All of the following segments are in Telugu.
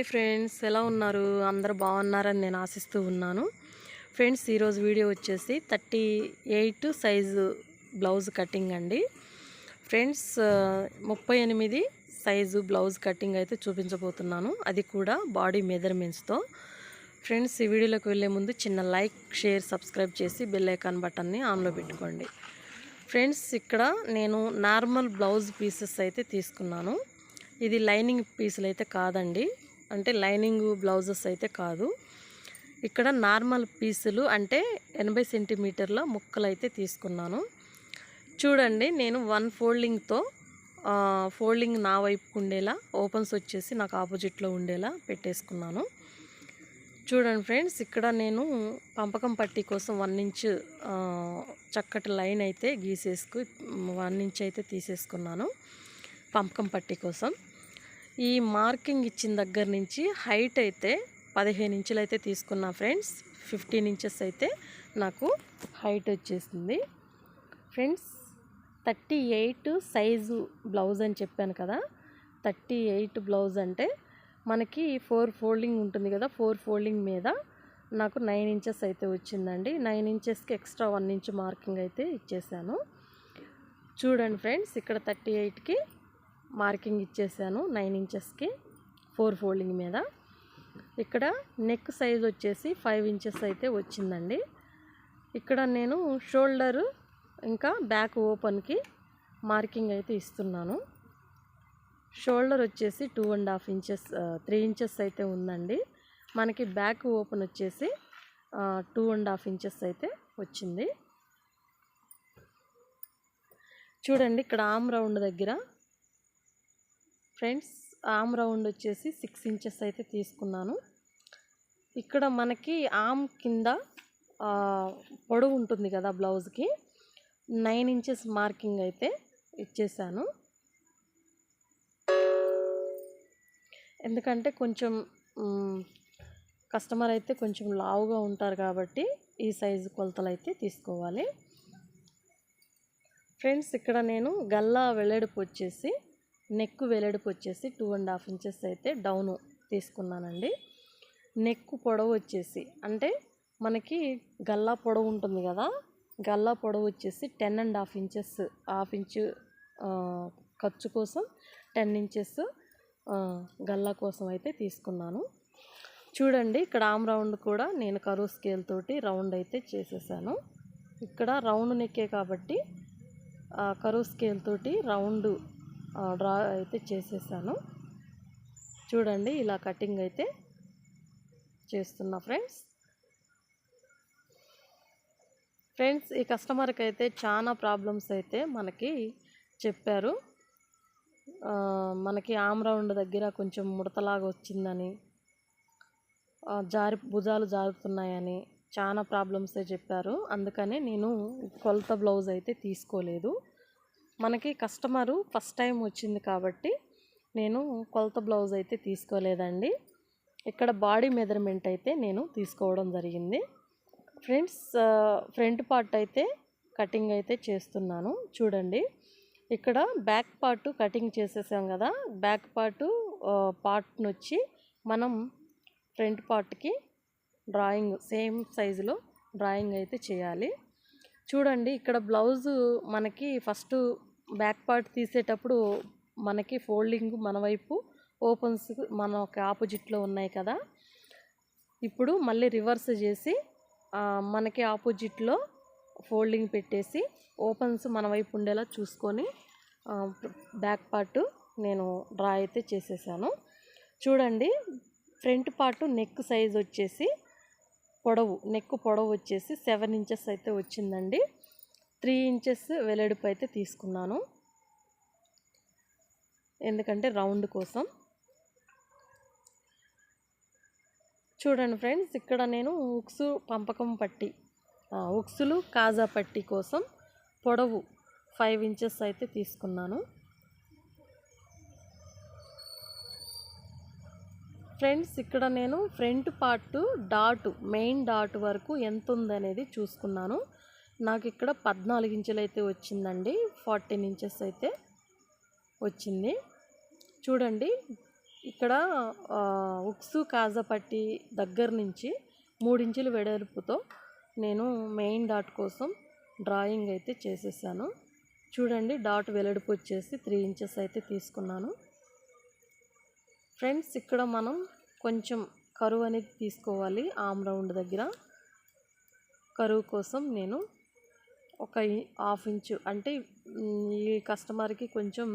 హాయ్ ఫ్రెండ్స్ ఎలా ఉన్నారు? అందరు బాగున్నారని నేను ఆశిస్తూ ఉన్నాను. ఫ్రెండ్స్ ఈరోజు వీడియో వచ్చేసి thirty eight size blouse cutting అండి. ఫ్రెండ్స్ ముప్పై ఎనిమిది సైజు బ్లౌజ్ కటింగ్ అయితే చూపించబోతున్నాను. అది కూడా బాడీ మెజర్మెంట్స్తో. ఫ్రెండ్స్ ఈ వీడియోలోకి వెళ్ళే ముందు చిన్న లైక్ షేర్ సబ్స్క్రైబ్ చేసి బెల్ ఐకాన్ బటన్ని ఆన్లో పెట్టుకోండి. ఫ్రెండ్స్ ఇక్కడ నేను నార్మల్ బ్లౌజ్ పీసెస్ అయితే తీసుకున్నాను. ఇది లైనింగ్ పీసులు అయితే కాదండి. అంటే లైనింగ్ బ్లౌజెస్ అయితే కాదు. ఇక్కడ నార్మల్ పీసులు అంటే ఎనభై సెంటీమీటర్ల ముక్కలు అయితే తీసుకున్నాను. చూడండి నేను వన్ ఫోల్డింగ్తో ఫోల్డింగ్ నా వైపు ఉండేలా ఓపెన్స్ వచ్చేసి నాకు ఆపోజిట్లో ఉండేలా పెట్టేసుకున్నాను. చూడండి ఫ్రెండ్స్ ఇక్కడ నేను పంపకం పట్టీ కోసం వన్ ఇంచ్ చక్కటి లైన్ అయితే గీసేసుకు వన్ ఇంచ్ అయితే తీసేసుకున్నాను పంపకం పట్టీ కోసం. ఈ మార్కింగ్ ఇచ్చిన దగ్గర నుంచి హైట్ అయితే పదిహేను ఇంచులు అయితే తీసుకున్నా ఫ్రెండ్స్ ఫిఫ్టీన్ ఇంచెస్ అయితే నాకు హైట్ వచ్చేసింది. Friends thirty eight size blouse అని చెప్పాను కదా థర్టీ ఎయిట్ బ్లౌజ్ అంటే మనకి ఫోర్ ఫోల్డింగ్ ఉంటుంది కదా ఫోర్ ఫోల్డింగ్ మీద నాకు నైన్ ఇంచెస్ అయితే వచ్చిందండి. నైన్ ఇంచెస్కి ఎక్స్ట్రా వన్ ఇంచ్ మార్కింగ్ అయితే ఇచ్చేసాను. చూడండి ఫ్రెండ్స్ ఇక్కడ థర్టీ ఎయిట్కి మార్కింగ్ ఇచ్చేసాను నైన్ ఇంచెస్కి ఫోర్ ఫోల్డింగ్ మీద. ఇక్కడ నెక్ సైజ్ వచ్చేసి ఫైవ్ ఇంచెస్ అయితే వచ్చిందండి. ఇక్కడ నేను షోల్డరు ఇంకా బ్యాక్ ఓపెన్కి మార్కింగ్ అయితే ఇస్తున్నాను. షోల్డర్ వచ్చేసి two and half inches three inches అయితే ఉందండి. మనకి బ్యాక్ ఓపెన్ వచ్చేసి టూ అండ్ హాఫ్ ఇంచెస్ అయితే వచ్చింది. చూడండి ఇక్కడ ఆమ్ రౌండ్ దగ్గర ఫ్రెండ్స్ ఆమ్ రౌండ్ వచ్చేసి సిక్స్ ఇంచెస్ అయితే తీసుకున్నాను. ఇక్కడ మనకి ఆమ్ కింద పొడవు ఉంటుంది కదా బ్లౌజ్కి నైన్ ఇంచెస్ మార్కింగ్ అయితే ఇచ్చేసాను. ఎందుకంటే కొంచెం కస్టమర్ అయితే కొంచెం లావుగా ఉంటారు కాబట్టి ఈ సైజు కొలతలు అయితే తీసుకోవాలి. ఫ్రెండ్స్ ఇక్కడ నేను గల్లా వెల్లడిపు వచ్చేసి నెక్ వెలడుపు వచ్చేసి టూ అండ్ హాఫ్ ఇంచెస్ అయితే డౌన్ తీసుకున్నానండి. నెక్ పొడవు వచ్చేసి అంటే మనకి గల్లా పొడవు ఉంటుంది కదా గల్లా పొడవు వచ్చేసి ten and half inches half inch ఖర్చు కోసం టెన్ ఇంచెస్ గల్లా కోసం అయితే తీసుకున్నాను. చూడండి ఇక్కడ ఆమ్ రౌండ్ కూడా నేను కరువు స్కేల్ తోటి రౌండ్ అయితే చేసేసాను. ఇక్కడ రౌండ్ నెక్కే కాబట్టి కరువు స్కేల్ తోటి రౌండ్ డ్రా అయితే చేసేసాను. చూడండి ఇలా కటింగ్ అయితే చేస్తున్నా ఫ్రెండ్స్. ఫ్రెండ్స్ ఈ కస్టమర్కి అయితే చాలా ప్రాబ్లమ్స్ అయితే మనకి చెప్పారు. మనకి ఆమ్రౌండ్ దగ్గర కొంచెం ముడతలాగా వచ్చిందని జారి భుజాలు జారుతున్నాయని చాలా ప్రాబ్లమ్సే చెప్పారు. అందుకనే నేను కొలత బ్లౌజ్ అయితే తీసుకోలేదు. మనకి కస్టమరు ఫస్ట్ టైం వచ్చింది కాబట్టి నేను కొలత బ్లౌజ్ అయితే తీసుకోలేదండి. ఇక్కడ బాడీ మెజర్మెంట్ అయితే నేను తీసుకోవడం జరిగింది. ఫ్రెండ్స్ ఫ్రంట్ పార్ట్ అయితే కటింగ్ అయితే చేస్తున్నాను. చూడండి ఇక్కడ బ్యాక్ పార్ట్ కటింగ్ చేసేసాం కదా బ్యాక్ పార్ట్ పార్ట్ని వచ్చి మనం ఫ్రంట్ పార్ట్కి డ్రాయింగ్ సేమ్ సైజులో డ్రాయింగ్ అయితే చేయాలి. చూడండి ఇక్కడ బ్లౌజు మనకి ఫస్ట్ బ్యాక్ పార్ట్ తీసేటప్పుడు మనకి ఫోల్డింగ్ మన వైపు ఓపెన్స్ మన ఒక ఆపోజిట్లో ఉన్నాయి కదా. ఇప్పుడు మళ్ళీ రివర్స్ చేసి మనకి ఆపోజిట్లో ఫోల్డింగ్ పెట్టేసి ఓపెన్స్ మన వైపు ఉండేలా చూసుకొని బ్యాక్ పార్ట్ నేను డ్రా అయితే చేసేసాను. చూడండి ఫ్రంట్ పార్ట్ నెక్ సైజ్ వచ్చేసి పొడవు నెక్ పొడవు వచ్చేసి సెవెన్ ఇంచెస్ అయితే వచ్చిందండి. త్రీ ఇంచెస్ వెలడుపు అయితే తీసుకున్నాను. ఎందుకంటే రౌండ్ కోసం. చూడండి ఫ్రెండ్స్ ఇక్కడ నేను ఉక్సు పంపకం పట్టి ఉక్సులు కాజా పట్టి కోసం పొడవు ఫైవ్ ఇంచెస్ అయితే తీసుకున్నాను. ఫ్రెండ్స్ ఇక్కడ నేను front part dot main dot వరకు ఎంత ఉందనేది చూసుకున్నాను. నాకు ఇక్కడ పద్నాలుగు ఇంచులు అయితే వచ్చిందండి. ఫార్టీన్ ఇంచెస్ అయితే వచ్చింది. చూడండి ఇక్కడ ఉక్సు కాజపట్టి దగ్గర నుంచి మూడించులు వెడల్పుతో నేను మెయిన్ డాట్ కోసం డ్రాయింగ్ అయితే చేసేసాను. చూడండి డాట్ వెడల్పు వచ్చేసి త్రీ ఇంచెస్ అయితే తీసుకున్నాను. ఫ్రెండ్స్ ఇక్కడ మనం కొంచెం కరువు అనేది తీసుకోవాలి. ఆమ్ రౌండ్ దగ్గర కరువు కోసం నేను ఒక హాఫ్ ఇంచు అంటే ఈ కస్టమర్కి కొంచెం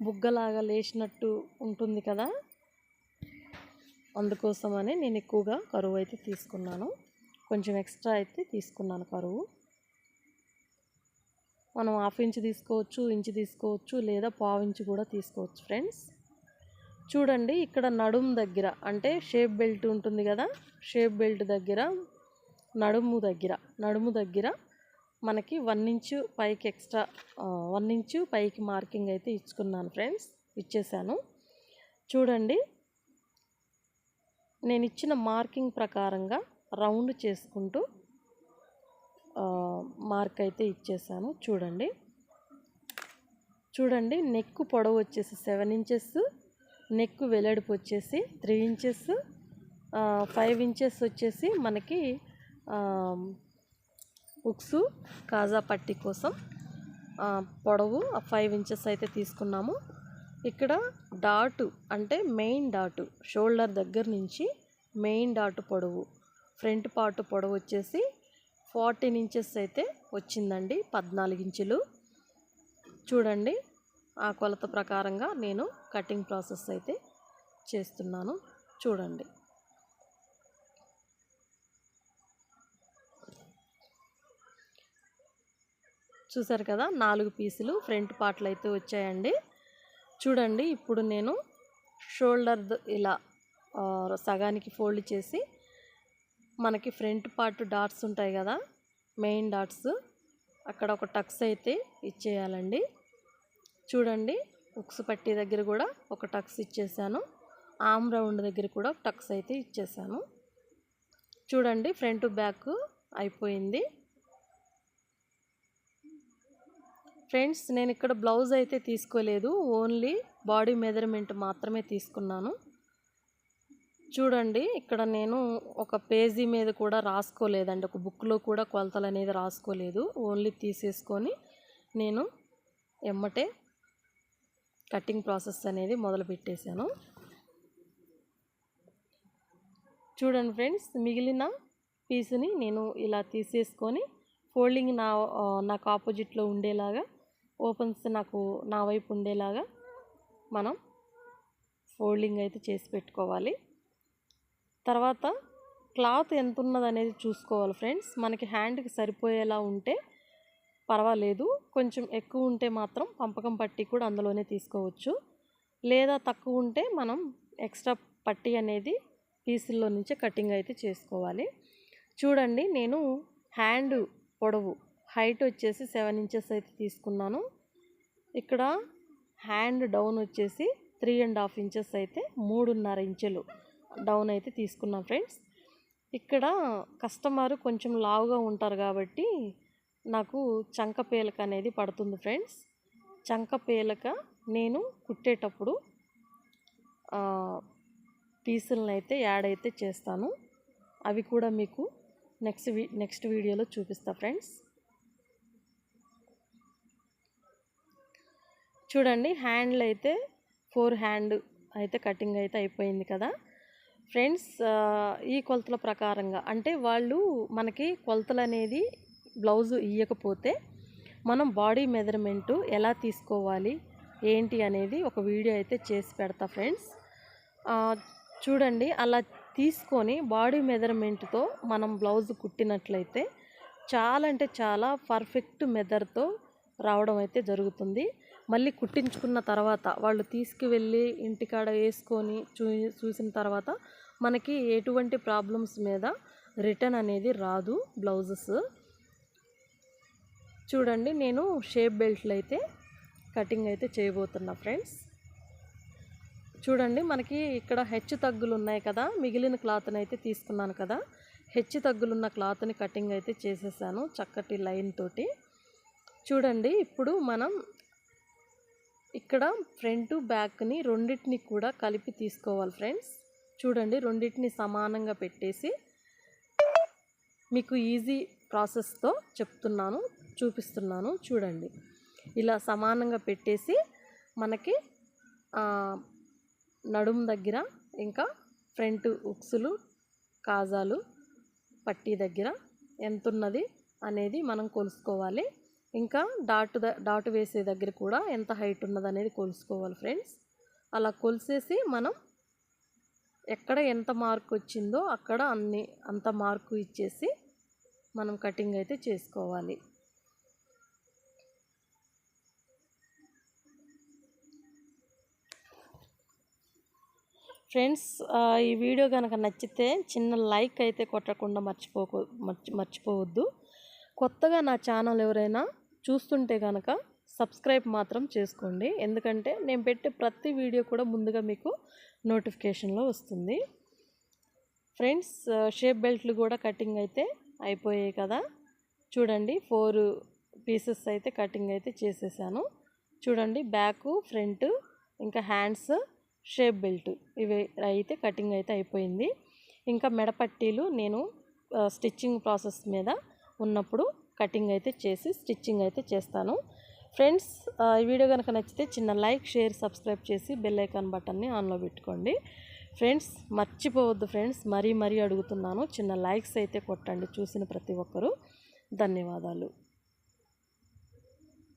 బుగ్గలాగా లేచినట్టు ఉంటుంది కదా? అందుకోసమనే నేను ఎక్కువగా కరువు అయితే తీసుకున్నాను. కొంచెం ఎక్స్ట్రా అయితే తీసుకున్నాను కరువు. మనం హాఫ్ ఇంచ్ తీసుకోవచ్చు ఇంచ్ తీసుకోవచ్చు లేదా పావు ఇంచ్ కూడా తీసుకోవచ్చు ఫ్రెండ్స్. చూడండి ఇక్కడ నడుము దగ్గర అంటే షేప్ బెల్ట్ ఉంటుంది కదా షేప్ బెల్ట్ దగ్గర నడుము దగ్గర నడుము దగ్గర మనకి వన్ ఇంచు పైకి ఎక్స్ట్రా వన్ ఇంచు పైకి మార్కింగ్ అయితే ఇచ్చుకున్నాను ఫ్రెండ్స్ ఇచ్చేసాను. చూడండి నేను ఇచ్చిన మార్కింగ్ ప్రకారంగా రౌండ్ చేసుకుంటూ మార్క్ అయితే ఇచ్చేసాను. చూడండి చూడండి నెక్ పొడవు వచ్చేసి సెవెన్ ఇంచెస్ నెక్ వెడల్పు వచ్చేసి త్రీ ఇంచెస్ ఫైవ్ ఇంచెస్ వచ్చేసి మనకి ఉక్సు కాజా పట్టి కోసం పొడవు ఫైవ్ ఇంచెస్ అయితే తీసుకున్నాము. ఇక్కడ డాటు అంటే మెయిన్ డాటు షోల్డర్ దగ్గర నుంచి మెయిన్ డాటు పొడవు ఫ్రంట్ పార్ట్ పొడవు వచ్చేసి ఫార్టీన్ ఇంచెస్ అయితే వచ్చిందండి పద్నాలుగు ఇంచులు. చూడండి ఆ కొలత ప్రకారంగా నేను కటింగ్ ప్రాసెస్ అయితే చేస్తున్నాను. చూడండి. చూసారు కదా నాలుగు పీసులు ఫ్రంట్ పార్ట్లు అయితే వచ్చాయండి. చూడండి ఇప్పుడు నేను షోల్డర్ ఇలా సగానికి ఫోల్డ్ చేసి మనకి ఫ్రంట్ పార్ట్ డాట్స్ ఉంటాయి కదా మెయిన్ డాట్స్ అక్కడ ఒక టక్స్ అయితే ఇచ్చేయాలండి. చూడండి ఉక్స్ పట్టి దగ్గర కూడా ఒక టక్స్ ఇచ్చేసాను. ఆమ్ రౌండ్ దగ్గర కూడా ఒక టక్స్ అయితే ఇచ్చేసాను. చూడండి ఫ్రంట్ బ్యాక్ అయిపోయింది. ఫ్రెండ్స్ నేను ఇక్కడ బ్లౌజ్ అయితే తీసుకోలేదు. ఓన్లీ బాడీ మెజర్మెంట్ మాత్రమే తీసుకున్నాను. చూడండి ఇక్కడ నేను ఒక పేజీ మీద కూడా రాసుకోలేదండి. ఒక బుక్లో కూడా కొలతలు అనేది రాసుకోలేదు. ఓన్లీ తీసేసుకొని నేను ఎమ్మటే కటింగ్ ప్రాసెస్ అనేది మొదలు పెట్టేశాను. చూడండి ఫ్రెండ్స్ మిగిలిన పీస్ని నేను ఇలా తీసేసుకొని ఫోల్డింగ్ నా నాకు ఆపోజిట్లో ఉండేలాగా ఓపెన్స్ నాకు నా వైపు ఉండేలాగా మనం ఫోల్డింగ్ అయితే చేసి పెట్టుకోవాలి. తర్వాత క్లాత్ ఎంత ఉన్నది అనేది చూసుకోవాలి ఫ్రెండ్స్. మనకి హ్యాండ్కి సరిపోయేలా ఉంటే పర్వాలేదు. కొంచెం ఎక్కువ ఉంటే మాత్రం పంపకం పట్టి కూడా అందులోనే తీసుకోవచ్చు. లేదా తక్కువ ఉంటే మనం ఎక్స్ట్రా పట్టి అనేది పీసుల్లో నుంచే కటింగ్ అయితే చేసుకోవాలి. చూడండి నేను హ్యాండ్ పొడవు హైట్ వచ్చేసి సెవెన్ ఇంచెస్ అయితే తీసుకున్నాను. ఇక్కడ హ్యాండ్ డౌన్ వచ్చేసి త్రీ అండ్ హాఫ్ ఇంచెస్ అయితే మూడున్నర ఇంచెలు డౌన్ అయితే తీసుకున్నాం ఫ్రెండ్స్. ఇక్కడ కస్టమర్ కొంచెం లావుగా ఉంటారు కాబట్టి నాకు చంక పేలక అనేది పడుతుంది ఫ్రెండ్స్. చంక పేలక నేను కుట్టేటప్పుడు పీసులను అయితే యాడ్ అయితే చేస్తాను. అవి కూడా మీకు నెక్స్ట్ వీ నెక్స్ట్ వీడియోలో చూపిస్తా ఫ్రెండ్స్. చూడండి హ్యాండ్లు అయితే ఫోర్ హ్యాండ్ అయితే కటింగ్ అయితే అయిపోయింది కదా. ఫ్రెండ్స్ ఈ కొలతల ప్రకారంగా అంటే వాళ్ళు మనకి కొలతలు అనేది బ్లౌజు ఇవ్వకపోతే మనం బాడీ మెజర్మెంటు ఎలా తీసుకోవాలి ఏంటి అనేది ఒక వీడియో అయితే చేసి పెడతా ఫ్రెండ్స్. చూడండి అలా తీసుకొని బాడీ మెజర్మెంట్తో మనం బ్లౌజ్ కుట్టినట్లయితే చాలా అంటే చాలా పర్ఫెక్ట్ మెదర్తో రావడం అయితే జరుగుతుంది. మళ్ళీ కుట్టించుకున్న తర్వాత వాళ్ళు తీసుకువెళ్ళి ఇంటికాడ వేసుకొని చూ చూసిన తర్వాత మనకి ఎటువంటి ప్రాబ్లమ్స్ మీద రిటర్న్ అనేది రాదు బ్లౌజెస్. చూడండి నేను షేప్ బెల్ట్లు అయితే కటింగ్ అయితే చేయబోతున్నా ఫ్రెండ్స్. చూడండి మనకి ఇక్కడ హెచ్చు తగ్గులు ఉన్నాయి కదా మిగిలిన క్లాత్ని అయితే తీసుకున్నాను కదా. హెచ్చు తగ్గులున్న క్లాత్ని కటింగ్ అయితే చేసేసాను చక్కటి లైన్ తోటి. చూడండి ఇప్పుడు మనం ఇక్కడ ఫ్రంట్ బ్యాక్ని రెండింటిని కూడా కలిపి తీసుకోవాలి ఫ్రెండ్స్. చూడండి రెండింటిని సమానంగా పెట్టేసి మీకు ఈజీ ప్రాసెస్తో చెప్తున్నాను. చూపిస్తున్నాను. చూడండి. ఇలా సమానంగా పెట్టేసి మనకి నడుము దగ్గర ఇంకా ఫ్రంట్ ఉక్సులు కాజాలు పట్టీ దగ్గర ఎంత ఉన్నది అనేది మనం కొలుసుకోవాలి. ఇంకా డాటు డాటు వేసే దగ్గర కూడా ఎంత హైట్ ఉన్నది అనేది కొలుసుకోవాలి ఫ్రెండ్స్. అలా కొలిసేసి మనం ఎక్కడ ఎంత మార్కు వచ్చిందో అక్కడ అన్ని అంత మార్కు ఇచ్చేసి మనం కటింగ్ అయితే చేసుకోవాలి. ఫ్రెండ్స్ ఈ వీడియో కనుక నచ్చితే చిన్న లైక్ అయితే కొట్టకుండా మర్చిపోకు మర్చి మర్చిపోవద్దు. కొత్తగా నా ఛానల్ ఎవరైనా చూస్తుంటే కనుక సబ్స్క్రైబ్ మాత్రం చేసుకోండి. ఎందుకంటే నేను పెట్టే ప్రతి వీడియో కూడా ముందుగా మీకు నోటిఫికేషన్లో వస్తుంది. ఫ్రెండ్స్ షేప్ బెల్ట్లు కూడా కటింగ్ అయితే అయిపోయాయి కదా. చూడండి ఫోర్ పీసెస్ అయితే కటింగ్ అయితే చేసేసాను. చూడండి బ్యాక్ ఫ్రంట్ ఇంకా హ్యాండ్స్ షేప్ బెల్ట్. ఇవి అయితే కటింగ్ అయితే అయిపోయింది. ఇంకా మెడపట్టీలు నేను స్టిచ్చింగ్ ప్రాసెస్ మీద ఉన్నప్పుడు కటింగ్ అయితే చేసి స్టిచ్చింగ్ అయితే చేస్తాను. ఫ్రెండ్స్ ఈ వీడియో కనుక నచ్చితే చిన్న లైక్ షేర్ సబ్స్క్రైబ్ చేసి బెల్ ఐకాన్ బటన్ని ఆన్లో పెట్టుకోండి. ఫ్రెండ్స్ మర్చిపోవద్దు ఫ్రెండ్స్ మరీ మరీ అడుగుతున్నాను. చిన్న లైక్స్ అయితే కొట్టండి చూసిన ప్రతి ఒక్కరూ. ధన్యవాదాలు.